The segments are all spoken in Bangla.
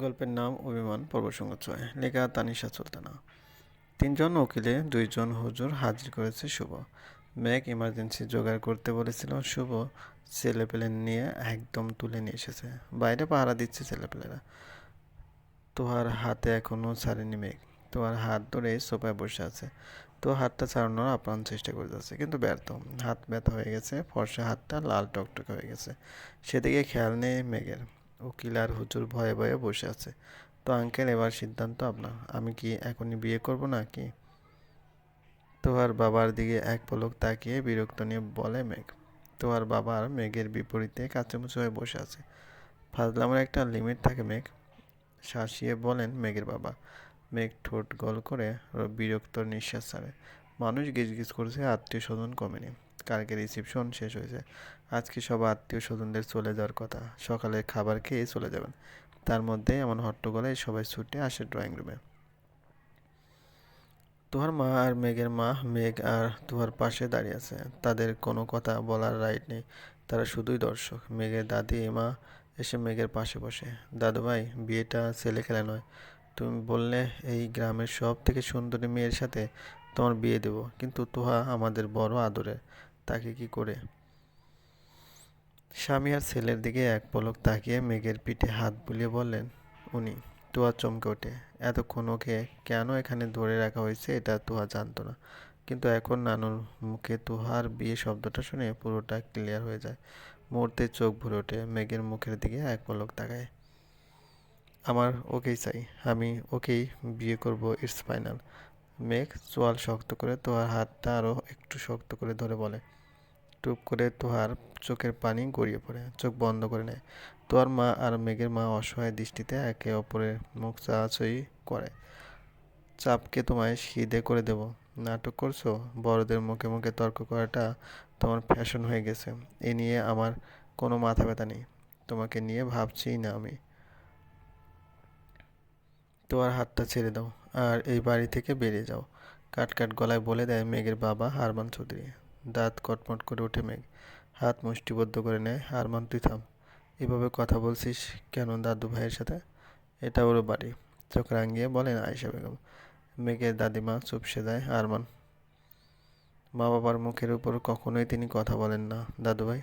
গল্পের নাম অভিমান, পর্ব সংগোচয় লেখা তানিশা সুলতানা। তিনজন উকিলে দুইজন হুজুর হাজির করেছে শুভ। মেঘ ইমার্জেন্সি জোগাড় করতে বলেছিল, শুভ ছেলেপেলে নিয়ে একদম তুলে নিয়ে এসেছে। বাইরে পাহারা দিচ্ছে ছেলেপেলেরা। তোহার হাতে এখনও ছাড়েনি মেঘ। তোমার হাত ধরে সোফায় বসে আছে। তো হাতটা ছাড়ানোর আপ্রাণ চেষ্টা করে যাচ্ছে, কিন্তু ব্যর্থ। হাত ব্যথা হয়ে গেছে, ফর্সা হাতটা লাল টকটকে হয়ে গেছে। সেদিকে খেয়াল নেই মেঘের। উকিল আর হুজুর ভয়ে ভয়ে বসে আছে। তো আঙ্কেল এবার সিদ্ধান্ত আপনার। আমি কি এখনই বিয়ে করব না কি তোহার বাবার দিকে এক পলক তাকিয়ে বিরক্ত নিয়ে বলে মেঘ। তোহার বাবার মেঘের বিপরীতে কাঁচামুচো হয়ে বসে আছে। ফাজলামের একটা লিমিট থাকে মেঘ। শাসিয়ে বলেন মেঘের বাবা। মেঘ ঠোঁট গল করে বিরক্ত নিঃশ্বাস ছাড়ে। মানুষ গিজগিজ করছে আত্মীয় স্বজন কমেনি। কালকে রিসিপশন শেষ হয়েছে। আজকে সব আত্মীয় স্বজনদের চলে যাওয়ার কথা। সকালে খাবার খেয়ে চলে যাবেন। তার মধ্যে এমন হট্টগোলায় সবাই ছুটে আসে ড্রয়িং রুমে তোহার মা আর মেঘের মা, মেঘ আর তোহার পাশে দাঁড়িয়ে আছে। তাদের কোনো কথা বলার রাইট নেই। তারা শুধুই দর্শক। মেঘের দাদি মা এসে মেঘের পাশে বসে। দাদু ভাই বিয়েটা ছেলে খেলা নয়। তুমি বললে এই গ্রামের সব থেকে সুন্দরী মেয়ের সাথে তোমার বিয়ে দেব। কিন্তু তোহা আমাদের বড় আদরের। তাকে কি করে? স্বামী আর ছেলের দিকে এক পলক তাকিয়ে মেঘের পিঠে হাত বুলিয়ে বললেন, উনি, তুয়া চমকে ওঠে। এতক্ষণ ওকে কেন এখানে ধরে রাখা হয়েছে এটা তুহা জানতো না। কিন্তু এখন নানুর মুখে তুহার বিয়ে শব্দটা শুনে পুরোটা ক্লিয়ার হয়ে যায়। মুহূর্তে চোখ ভরে ওঠে মেঘের মুখের দিকে এক পলক তাকায়। আমার ওকেই চাই। আমি ওকেই বিয়ে করব, ইটস ফাইনাল। মেঘ চোয়াল শক্ত করে তোহার হাতটা আরও একটু শক্ত করে ধরে বলে। টুপ করে তোহার চোখের পানি গড়িয়ে পড়ে, চোখ বন্ধ করে নেয়। তোহার মা আর মেঘের মা অসহায় দৃষ্টিতে একে অপরের মুখ চাচই করে। চাপকে তোমায় সিদে করে দেব। নাটক করছ? বড়দের মুখে মুখে তর্ক করাটা তোমার ফ্যাশন হয়ে গেছে। এ নিয়ে আমার কোনো মাথা ব্যথা নেই। তোমাকে নিয়ে ভাবছিই না আমি। তোমার হাতটা ছেড়ে দাও। আর এই বাড়ি থেকে বেরিয়ে যাও। কাট কাট গলায় বলে দেয় মেঘের বাবা হারমান চৌধুরী। দাঁত কটমট করে ওঠে মেঘ। হাত মুষ্টিবদ্ধ করে নেয়, হারমান, তুই থাম। এভাবে কথা বলছিস কেন দাদু ভাইয়ের সাথে? এটা ওর বাড়ি। চোখ রাঙিয়ে বলেন আয়েশা বেগম। মেঘের দাদিমা চুপসে যায় আরমান মা বাবার মুখের উপর কখনোই তিনি কথা বলেন না, দাদু ভাই।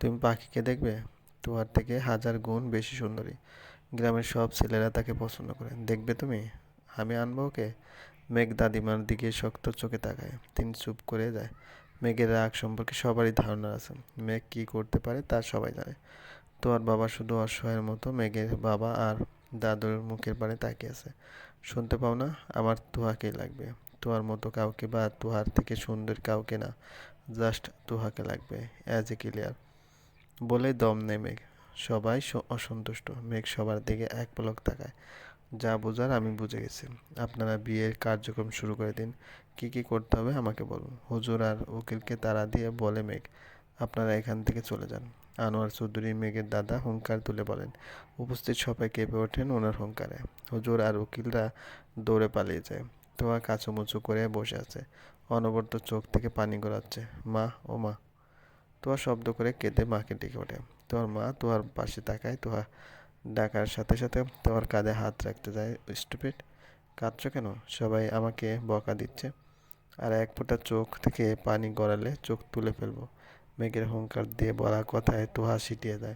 তুমি পাখিকে দেখবে? তোমার থেকে হাজার গুণ বেশি সুন্দরী। গ্রামের সব ছেলেরা তাকে পছন্দ করে। দেখবে তুমি? আমি আনব ওকে। মেঘ দাদিমার দিকে শক্ত চোখে তাকায়। তিনি চুপ করে যায়। মেঘের রাগ সম্পর্কে সবারই ধারণা আছে। মেঘ কী করতে পারে তা সবাই জানে। তোর বাবা শুধু অসহায়ের মতো, মেঘের বাবা আর দাদুর মুখের পানে তাকিয়ে আছে। শুনতে পাও না, আমার তুহাকেই লাগবে। তুহার মতো কাউকে বা তুহার থেকে সুন্দর কাউকে না জাস্ট তুহাকে লাগবে অ্যাজ এ ক্লিয়ার বলে দম নেই মেঘ। সবাই অসন্তুষ্ট। মেঘ সবার দিকে এক পলক তাকায়। যা বোঝার আমি বুঝে গেছি। আপনারা বিয়ের কার্যক্রম শুরু করে দিন। কি কি করতে হবে আমাকে বলুন। হুজুর আর উকিলকে তারা দিয়ে বলে মেঘ, আপনারা এখান থেকে চলে যান। আনোয়ার চৌধুরী মেঘের দাদা হুঙ্কার তুলে বলেন, উপস্থিত সবাই কেঁপে ওঠেন ওনার হুঙ্কারে। হুজুর আর উকিলরা দৌড়ে পালিয়ে যায়। তোয়া কাচুমুচু করে বসে আছে। অনবরত চোখ থেকে পানি গড়াচ্ছে। মা, ও মা। তোয়া শব্দ করে কেঁদে মাকে ডেকে ওঠে। তোর মা তোয়ার পাশে তাকায় তোয়া ডাকার সাথে সাথে তোমার কাঁধে হাত রাখতে যায় স্টুপিড কাঁদছ কেন? সবাই আমাকে বকা দিচ্ছে। আর এক ফোঁটা চোখ থেকে পানি গড়ালে চোখ তুলে ফেলব। মেঘের হুঙ্কার দিয়ে বলা কথায় তোহা ছিটিয়ে যায়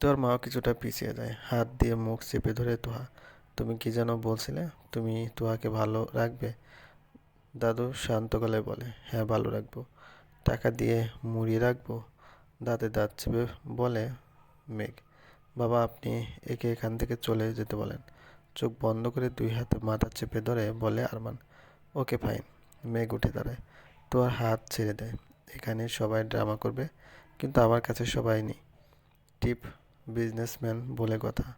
তোর মাও কিছুটা পিছিয়ে যায়। হাত দিয়ে মুখ চেপে ধরে তোহা, তুমি কি যেন বলছিলে? তুমি তোহাকে ভালো রাখবে? দাদু শান্ত গলায় বলে হ্যাঁ ভালো রাখব। টাকা দিয়ে মুড়িয়ে রাখব? দাঁতে দাঁত চেপে বলে মেঘ। বাবা, আপনি একে এখান থেকে চলে যেতে বলেন। চোখ বন্ধ করে দুই হাতে মাথা চেপে ধরে বলে, আরমান, ওকে, ফাইন। মেঘ উঠে দাঁড়ায়। তোর হাত ছেড়ে দেয় এখানে সবাই ড্রামা করবে, কিন্তু আমার কাছে সবাই নেই। টিপ, বিজনেসম্যান বলে কথা।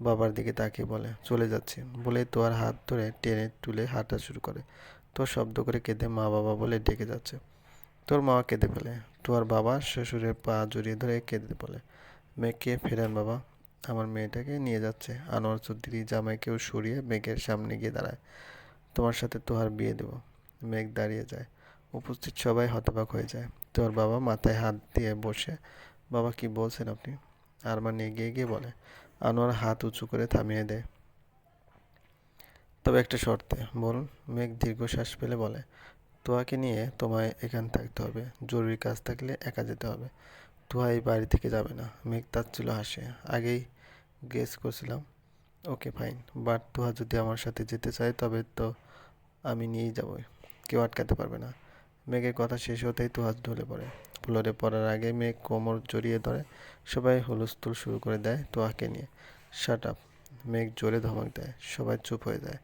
বাবার দিকে তাকিয়ে বলে, চলে যাচ্ছি। বলে তোর হাত ধরে টেনে তুলে হাঁটা শুরু করে। তোর শব্দ করে কেঁদে মা বাবা বলে ডেকে যাচ্ছে। তোর মা কেঁদে ফেলে। তোর বাবা শ্বশুরের পা জড়িয়ে ধরে কেঁদে বলে মেয়েকে ফেরান বাবা। আমার মেয়েটাকে নিয়ে যাচ্ছে। আনোয়ার চৌধুরী জামাইকেও সরিয়ে মেঘের সামনে গিয়ে দাঁড়ায়। তোমার সাথে তোহার বিয়ে দেবো। মেঘ দাঁড়িয়ে যায়। উপস্থিত সবাই হতবাক হয়ে যায়। তোর বাবা মাথায় হাত দিয়ে বসে। বাবা, কি বলছেন আপনি? আরমান এগিয়ে গিয়ে বলে, আনোয়ার হাত উঁচু করে থামিয়ে দেয়। তবে একটা শর্তে, বলুন। মেঘ দীর্ঘশ্বাস ফেলে বলে তোয়াকে নিয়ে তোমায় এখানে থাকতে হবে। জরুরি কাজ থাকলে একা যেতে হবে। তোয়া এই বাড়ি থেকে যাবে না। মেঘ তাচ্ছিল হাসে। আগেই গেস করছিলাম ওকে ফাইন বাট তোহা যদি আমার সাথে যেতে চায়, তবে তো আমি নিয়েই যাব কেউ আটকাতে পারবে না। মেঘের কথা শেষ হতেই তোহাজ ঢলে পড়ে। ফ্লোরে পড়ার আগে মেঘ কোমর জড়িয়ে ধরে। সবাই হুলস্থুল শুরু করে দেয় তোয়াকে নিয়ে। শাট আপ মেঘ জোরে ধমক দেয়। সবাই চুপ হয়ে যায়।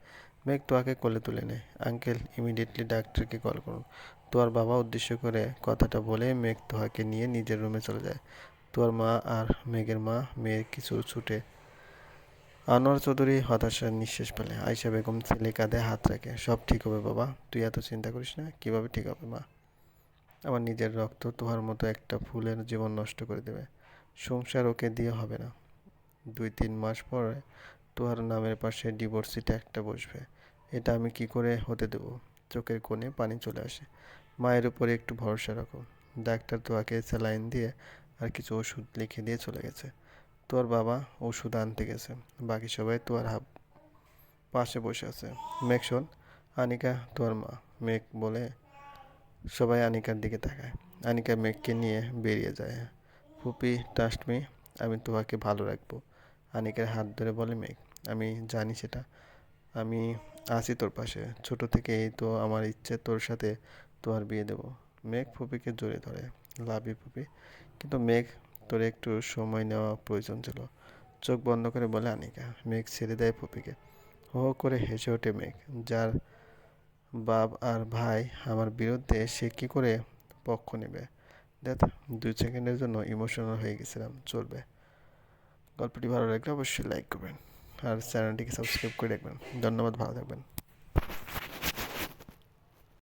মেঘ তোয়াকে কোলে তুলে নেয়। আঙ্কেল ইমিডিয়েটলি ডাক্তারকে কল করুন। তোয়ার বাবা উদ্দেশ্য করে কথাটা বলে মেঘ তোহাকে নিয়ে নিজের রুমে চলে যায়। তোয়ার মা আর মেঘের মা, মেয়ের কিছু ছুটে। আনোয়ার চৌধুরী হতাশার নিঃশ্বাস ফেলে। আয়সা বেগম ছেলে কাঁধে হাত রাখে, সব ঠিক হবে বাবা, তুই এত চিন্তা করিস না, কীভাবে ঠিক হবে মা? আমার নিজের রক্ত তোহার মতো একটা ফুলের জীবন নষ্ট করে দেবে। সংসার ওকে দিয়ে হবে না। দুই তিন মাস পরে তোহার নামের পাশে ডিভোর্সিটা একটা বসবে। এটা আমি কি করে হতে দেবো? চোখের কোণে পানি চলে আসে। মায়ের উপরে একটু ভরসা রাখো। ডাক্তার তোয়াকে স্যালাইন দিয়ে আর কিছু ওষুধ লিখে দিয়ে চলে গেছে। তোর বাবা ওষুধ আনতে গেছে। বাকি সবাই তোর হাব, পাশে বসে আছে। মেঘ শোন, আনিকা তোর মা। মেঘ বলে সবাই আনিকার দিকে তাকায়। আনিকা মেঘকে নিয়ে বেরিয়ে যায়। ফুপি ট্রাস্ট মি আমি তোমাকে ভালো রাখব। আনিকার হাত ধরে বলে, মেঘ, আমি জানি সেটা। আমি আছি তোর পাশে। ছোট থেকেই তো আমার ইচ্ছে তোর সাথে তোর বিয়ে দেবো। মেঘ ফুপিকে জড়িয়ে ধরে। লাভ ফুপি। কিন্তু মেঘ, তোর একটু সময় নেওয়া প্রয়োজন ছিল। চোখ বন্ধ করে বলে, আনিকা, মেঘ ছেড়ে দেয় ফুপিকে। হো হো করে হেসে ওঠে মেঘ। যার বাপ আর ভাই আমার বিরুদ্ধে, সে কী করে পক্ষ নেবে? দেখ, দুই সেকেন্ডের জন্য ইমোশনাল হয়ে গেছিলাম। চলবে। গল্পটি ভালো লাগলে অবশ্যই লাইক করবেন। আর চ্যানেলটিকে সাবস্ক্রাইব করে রাখবেন। ধন্যবাদ ভালো থাকবেন।